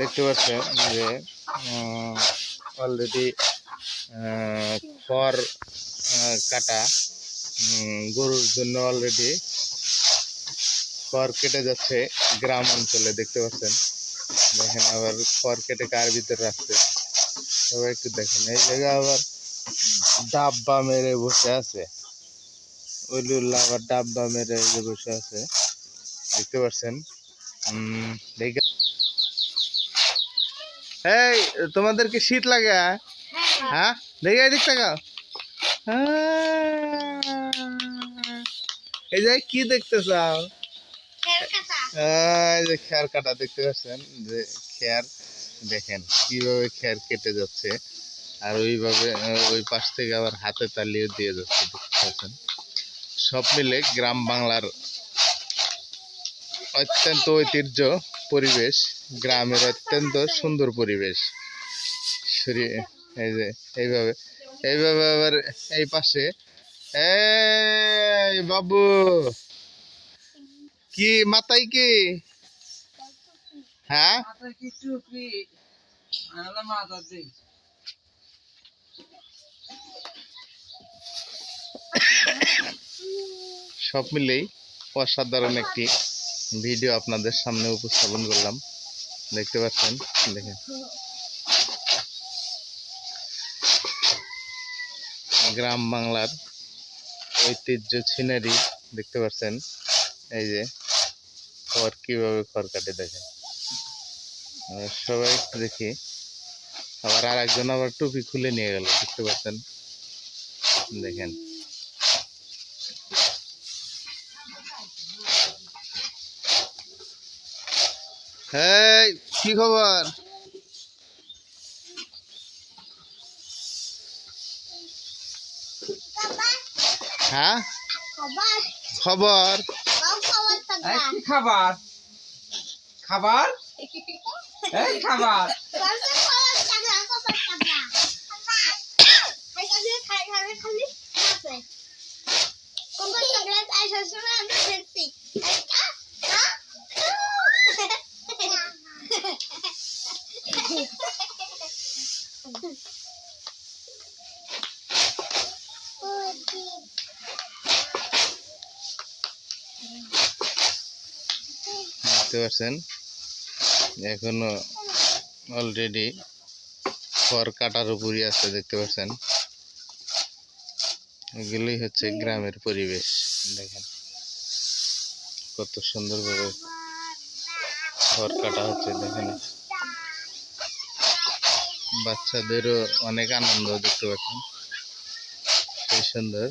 দেখতে পাচ্ছেন যে অলরেডি খড় কাটা গরুর জন্য অলরেডি খড় কেটে যাচ্ছে গ্রাম অঞ্চলে, দেখতে পাচ্ছেন। দেখেন আবার খড় কেটে কার ভিতরে রাখছে। সবাই একটু দেখেন, এই জায়গায় আবার ডাব্বা মেরে বসে আছে। ওইলুল্লাহ আবার ডাব্বা মেরে বসে আছে। দেখতে পাচ্ছেন এই তোমাদের কি শীত লাগে হ্যাঁ? হ্যাঁ। দেখে এদিক তাকাও। হ্যাঁ। এই যে কি দেখতে চাও এই যে খেয়ার কাটা দেখতে পাচ্ছেন? যে খেয়ার দেখেন কীভাবে খেয়ার কেটে যাচ্ছে আর ওইভাবে ওই পাশ থেকে আবার হাতে তালিয়ে দিয়ে যাচ্ছে দেখতে পাচ্ছেন? সব মিলে গ্রাম বাংলার অত্যন্ত ঐতিহ্য। পরিবেশ, গ্রামের অত্যন্ত সুন্দর পরিবেশ। শরী- এই যে, এইভাবে এইভাবে আবার এই পাশে, এই বাবু! কি, মাথায় কি? হ্যাঁ? সব মিলেই অসাধারণ একটি ভিডিও আপনাদের সামনে উপস্থাপন করলাম। দেখতে পাচ্ছেন? দেখেন। গ্রাম বাংলার ঐতিহ্য সিনারি দেখতে পাচ্ছেন? এই যে, খড় কীভাবে খড় কাটে দেখেন। সবাই দেখি, আবার আর একজন আবার টুপি খুলে নিয়ে গেল, দেখতে পাচ্ছেন? দেখেন। এই কি খবর? হ্যাঁ? খবর? এই কি খাবার? খাবার? এই খাবার? দেখতে এখনও অলরেডি খড় কাটার উপরই আছে, দেখতে পাচ্ছেন? এগুলোই হচ্ছে গ্রামের পরিবেশ, দেখেন। কত সুন্দরভাবে খড় কাটা হচ্ছে, দেখেন। বাচ্চাদেরও অনেক আনন্দ দেখতে পাচ্ছেন। সেই সুন্দর।